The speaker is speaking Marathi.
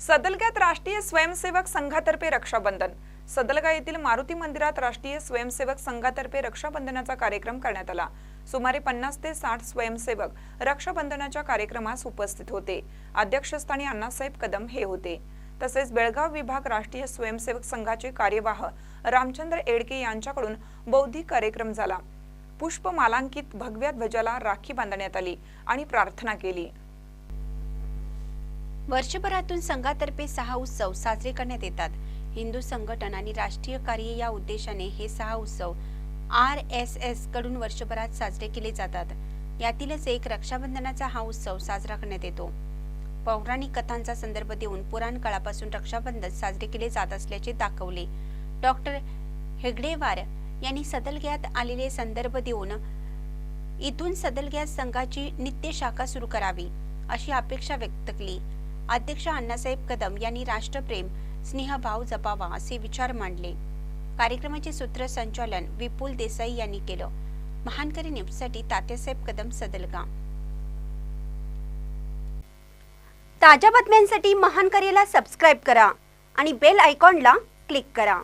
सदलग्यात राष्ट्रीय स्वयंसेवक संघातर्फे रक्षाबंधन. सदलगा येथील मारुती मंदिरात राष्ट्रीय स्वयंसेवक संघातर्फे रक्षाबंधनाचा कार्यक्रम करण्यात आला. सुमारे पन्नास ते साठ स्वयंसेवक रक्षाबंधनाच्या कार्यक्रमास उपस्थित होते. अध्यक्षस्थानी अण्णासाहेब कदम हे होते. तसेच बेळगाव विभाग राष्ट्रीय स्वयंसेवक संघाचे कार्यवाह रामचंद्र एडके यांच्याकडून बौद्धिक कार्यक्रम झाला. पुष्पमालांकित भगव्या ध्वजाला राखी बांधण्यात आली आणि प्रार्थना केली. वर्षभरातून संघातर्फे सहा उत्सव साजरे करण्यात येतात. हिंदू संघटन आणि राष्ट्रीय कार्य या उद्देशाने हे सहा उत्सव आर एस एसकडून वर्षभरात साजरे केले जातात. यातीलच एक रक्षाबंधनाचा हा उत्सव साजरा करण्यात येतो. पौराणिक कथांचा संदर्भ देऊन पुराण काळापासून रक्षाबंधन साजरे केले जात असल्याचे दाखवले. डॉक्टर हेगडेवार यांनी सदलग्यात आलेले संदर्भ देऊन इथून सदलग्यात संघाची नित्य शाखा सुरू करावी अशी अपेक्षा व्यक्त केली. अध्यक्ष अण्णासाहेब कदम यांनी राष्ट्रप्रेम स्नेहभाव जपावा असे विचार मांडले. कार्यक्रमाचे सूत्रसंचालन विपुल देसाई यांनी केलं. महानकरी न्यूजसाठी तात्यासाहेब कदम सदलगा ताज्या बातम्यांसाठी महानकरीला सबस्क्राईब करा आणि बेल आयकॉनला क्लिक करा.